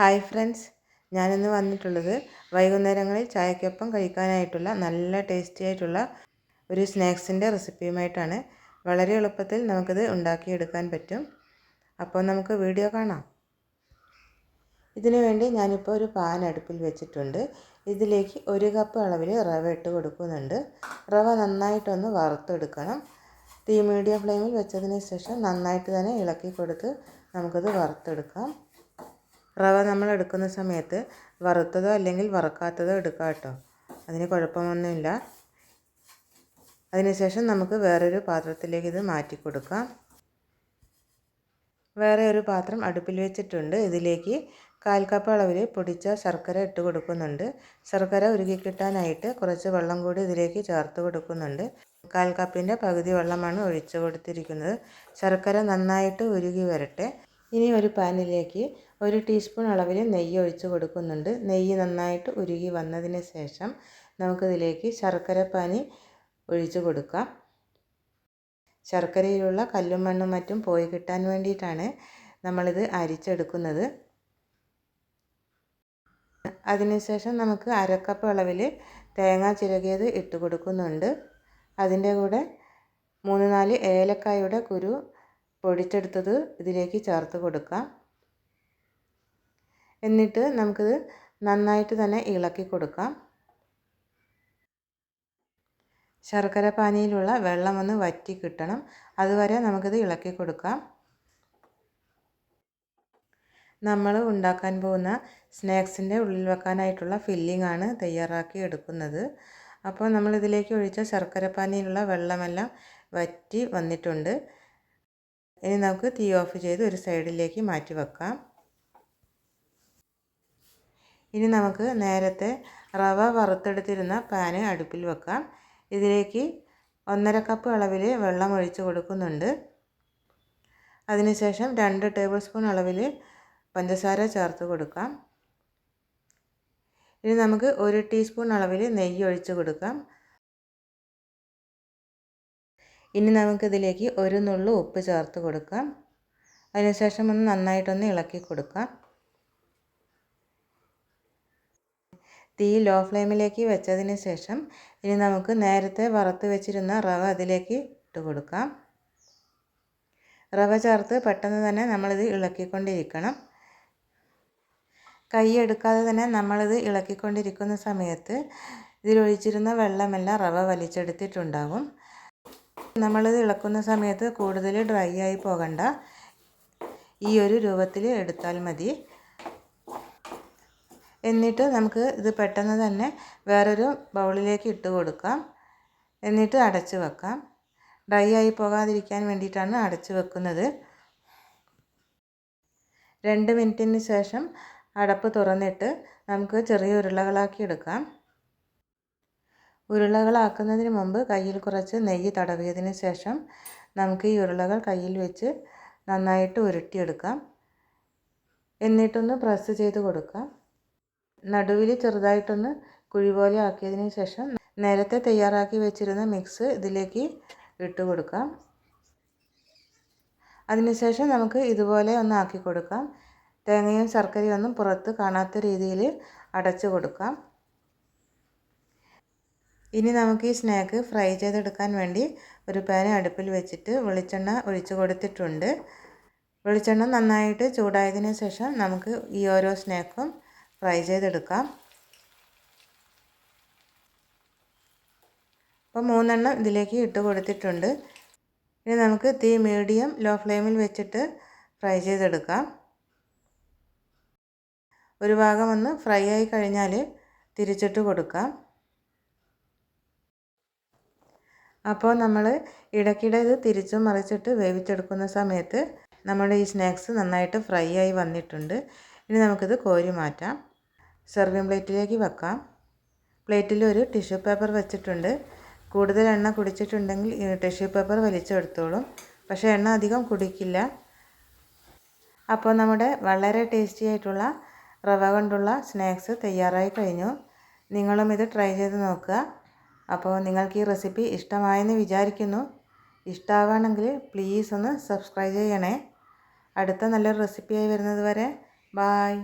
Hi friends. ഞാനിന്ന് വന്നിട്ടുള്ളത് വൈകുന്നേരങ്ങളിൽ ചായക്കൊപ്പം കഴിക്കാനായിട്ടുള്ള നല്ല ടേസ്റ്റി ആയിട്ടുള്ള ഒരു സ്നാക്സിന്റെ റെസിപ്പിയുമായിട്ടാണ്. വളരെ എളുപ്പത്തിൽ നമുക്കിത് ഉണ്ടാക്കിയെടുക്കാൻ പറ്റും. അപ്പോൾ നമുക്ക് വീഡിയോ കാണാം. ഇതിനു വേണ്ടി ഞാനിപ്പോൾ ഒരു പാൻ അടുപ്പിൽ വെച്ചിട്ടുണ്ട്. ഇതിലേക്ക് ഒരു കപ്പ് അളവിൽ റവ ഇട്ട് കൊടുക്കുന്നുണ്ട്. റവ നന്നായിട്ടൊന്ന് വറുത്തെടുക്കണം. തീ മീഡിയം ഫ്ലെയിമിൽ വെച്ചതിന് ശേഷം നന്നായിട്ട് തന്നെ ഇളക്കി കൊടുത്ത് നമുക്കത് വറുത്തെടുക്കാം. റവ നമ്മൾ എടുക്കുന്ന സമയത്ത് വറുത്തതോ അല്ലെങ്കിൽ വറുക്കാത്തതോ എടുക്കാം കേട്ടോ. അതിന് കുഴപ്പമൊന്നുമില്ല. അതിനുശേഷം നമുക്ക് വേറൊരു പാത്രത്തിലേക്ക് ഇത് മാറ്റി കൊടുക്കാം. വേറെ ഒരു പാത്രം അടുപ്പിൽ വെച്ചിട്ടുണ്ട്. ഇതിലേക്ക് കാൽ കപ്പ് അളവിൽ പൊടിച്ച ശർക്കര ഇട്ട് കൊടുക്കുന്നുണ്ട്. ശർക്കര ഉരുകി കിട്ടാനായിട്ട് കുറച്ച് വെള്ളം കൂടി ഇതിലേക്ക് ചേർത്ത് കൊടുക്കുന്നുണ്ട്. കാൽ കപ്പിന്റെ പകുതി വെള്ളമാണ് ഒഴിച്ചു കൊടുത്തിരിക്കുന്നത്. ശർക്കര നന്നായിട്ട് ഉരുകി വരട്ടെ. ഇനി ഒരു പാനിലേക്ക് ഒരു ടീസ്പൂൺ അളവിൽ നെയ്യ് ഒഴിച്ച് കൊടുക്കുന്നുണ്ട്. നെയ്യ് നന്നായിട്ട് ഉരുകി വന്നതിന് ശേഷം നമുക്കിതിലേക്ക് ശർക്കര പാനി ഒഴിച്ച് കൊടുക്കാം. ശർക്കരയിലുള്ള കല്ലും മണ്ണും മറ്റും പോയി കിട്ടാൻ വേണ്ടിയിട്ടാണ് നമ്മളിത് അരിച്ചെടുക്കുന്നത്. അതിനുശേഷം നമുക്ക് അരക്കപ്പ് അളവിൽ തേങ്ങ ചിരകിയത് ഇട്ട് കൊടുക്കുന്നുണ്ട്. അതിന്റെ കൂടെ മൂന്ന് നാല് ഏലക്കായുടെ കുരു പൊടിച്ചെടുത്തത് ഇതിലേക്ക് ചേർത്ത് കൊടുക്കാം. എന്നിട്ട് നമുക്കിത് നന്നായിട്ട് തന്നെ ഇളക്കി കൊടുക്കാം. ശർക്കര പാനിയിലുള്ള വെള്ളം ഒന്ന് വറ്റി കിട്ടണം. അതുവരെ നമുക്കിത് ഇളക്കി കൊടുക്കാം. നമ്മൾ ഉണ്ടാക്കാൻ പോകുന്ന സ്നാക്സിന്റെ ഉള്ളിൽ വെക്കാനായിട്ടുള്ള ഫില്ലിംഗ് ആണ് തയ്യാറാക്കി എടുക്കുന്നത്. അപ്പോൾ നമ്മൾ ഇതിലേക്ക് ഒഴിച്ച ശർക്കര പാനിയിലുള്ള വെള്ളമെല്ലാം വറ്റി വന്നിട്ടുണ്ട്. ഇനി നമുക്ക് തീ ഓഫ് ചെയ്ത് ഒരു സൈഡിലേക്ക് മാറ്റി വെക്കാം. ഇനി നമുക്ക് നേരത്തെ റവ വറുത്തെടുത്തിരുന്ന പാന് അടുപ്പിൽ വെക്കാം. ഇതിലേക്ക് ഒന്നര കപ്പ് അളവിൽ വെള്ളം ഒഴിച്ച് കൊടുക്കുന്നുണ്ട്. അതിനുശേഷം രണ്ട് ടേബിൾ സ്പൂൺ അളവിൽ പഞ്ചസാര ചേർത്ത് കൊടുക്കാം. ഇനി നമുക്ക് ഒരു ടീസ്പൂൺ അളവിൽ നെയ്യ് ഒഴിച്ച് കൊടുക്കാം. ഇനി നമുക്കിതിലേക്ക് ഒരു നുള്ളു ഉപ്പ് ചേർത്ത് കൊടുക്കാം. അതിനുശേഷം ഒന്ന് നന്നായിട്ടൊന്ന് ഇളക്കി കൊടുക്കാം. തീ ലോ ഫ്ലെയിമിലേക്ക് വെച്ചതിന് ശേഷം ഇനി നമുക്ക് നേരത്തെ വറുത്ത് വെച്ചിരുന്ന റവ അതിലേക്ക് ഇട്ട് കൊടുക്കാം. റവ ചേർത്ത് പെട്ടെന്ന് തന്നെ നമ്മളിത് ഇളക്കിക്കൊണ്ടിരിക്കണം. കൈ എടുക്കാതെ തന്നെ നമ്മളിത് ഇളക്കിക്കൊണ്ടിരിക്കുന്ന സമയത്ത് ഇതിലൊഴിച്ചിരുന്ന വെള്ളമെല്ലാം റവ വലിച്ചെടുത്തിട്ടുണ്ടാകും നമ്മളിത് ഇളക്കുന്ന സമയത്ത് കൂടുതൽ ഡ്രൈ ആയി പോകണ്ട. ഈ ഒരു രൂപത്തിൽ എടുത്താൽ മതി. എന്നിട്ട് നമുക്ക് ഇത് പെട്ടെന്ന് തന്നെ വേറൊരു ബൗളിലേക്ക് ഇട്ട് കൊടുക്കാം. എന്നിട്ട് അടച്ച് വെക്കാം. ഡ്രൈ ആയി പോകാതിരിക്കാൻ വേണ്ടിയിട്ടാണ് അടച്ച് വെക്കുന്നത്. രണ്ട് മിനിറ്റിന് ശേഷം അടപ്പ് തുറന്നിട്ട് നമുക്ക് ചെറിയ ഉരുളകളാക്കി എടുക്കാം. ഉരുളകളാക്കുന്നതിന് മുമ്പ് കയ്യിൽ കുറച്ച് നെയ്യ് തടവിയതിന് ശേഷം നമുക്ക് ഈ ഉരുളകൾ കയ്യിൽ വെച്ച് നന്നായിട്ട് ഉരുട്ടിയെടുക്കാം. എന്നിട്ടൊന്ന് പ്രസ് ചെയ്ത് കൊടുക്കാം. നടുവിൽ ചെറുതായിട്ടൊന്ന് കുഴി പോലെ ആക്കിയതിന് ശേഷം നേരത്തെ തയ്യാറാക്കി വെച്ചിരുന്ന മിക്സ് ഇതിലേക്ക് ഇട്ട് കൊടുക്കാം. അതിനുശേഷം നമുക്ക് ഇതുപോലെ ഒന്ന് ആക്കി കൊടുക്കാം. തേങ്ങയും ശർക്കരയും ഒന്നും പുറത്ത് കാണാത്ത രീതിയിൽ അടച്ചു കൊടുക്കാം. ഇനി നമുക്ക് ഈ സ്നാക്ക് ഫ്രൈ ചെയ്തെടുക്കാൻ വേണ്ടി ഒരു പാൻ അടുപ്പിൽ വെച്ചിട്ട് വെളിച്ചെണ്ണ ഒഴിച്ചു കൊടുത്തിട്ടുണ്ട്. വെളിച്ചെണ്ണ നന്നായിട്ട് ചൂടായതിനു ശേഷം നമുക്ക് ഈ ഓരോ സ്നാക്കും ഫ്രൈ ചെയ്തെടുക്കാം. അപ്പോൾ മൂന്നെണ്ണം ഇതിലേക്ക് ഇട്ട് കൊടുത്തിട്ടുണ്ട്. ഇനി നമുക്ക് തീ മീഡിയം ലോ ഫ്ലെയിമിൽ വെച്ചിട്ട് ഫ്രൈ ചെയ്തെടുക്കാം. ഒരു ഭാഗം ഒന്ന് ഫ്രൈ ആയി കഴിഞ്ഞാൽ തിരിച്ചിട്ട് കൊടുക്കാം. അപ്പോൾ നമ്മൾ ഇടയ്ക്കിടെ ഇത് തിരിച്ചും മറിച്ചിട്ട് വേവിച്ചെടുക്കുന്ന സമയത്ത് നമ്മുടെ ഈ സ്നാക്സ് നന്നായിട്ട് ഫ്രൈ ആയി വന്നിട്ടുണ്ട്. ഇനി നമുക്കിത് കോരി മാറ്റാം. സെർവിങ് പ്ലേറ്റിലേക്ക് വെക്കാം. പ്ലേറ്റിൽ ഒരു ടിഷ്യൂ പേപ്പർ വെച്ചിട്ടുണ്ട്. കൂടുതൽ എണ്ണ കുടിച്ചിട്ടുണ്ടെങ്കിൽ ടിഷ്യൂ പേപ്പർ വലിച്ചെടുത്തോളും. പക്ഷേ എണ്ണ അധികം കുടിക്കില്ല. അപ്പോൾ നമ്മുടെ വളരെ ടേസ്റ്റി ആയിട്ടുള്ള റവ കൊണ്ടുള്ള സ്നാക്സ് തയ്യാറായി കഴിഞ്ഞു. നിങ്ങളും ഇത് ട്രൈ ചെയ്ത് നോക്കുക. അപ്പോൾ നിങ്ങൾക്ക് ഈ റെസിപ്പി ഇഷ്ടമായെന്ന് വിചാരിക്കുന്നു. ഇഷ്ടമാവുകയാണെങ്കിൽ പ്ലീസ് ഒന്ന് സബ്സ്ക്രൈബ് ചെയ്യണേ. അടുത്ത നല്ലൊരു റെസിപ്പിയായി വരുന്നത് വരെ. ബായ്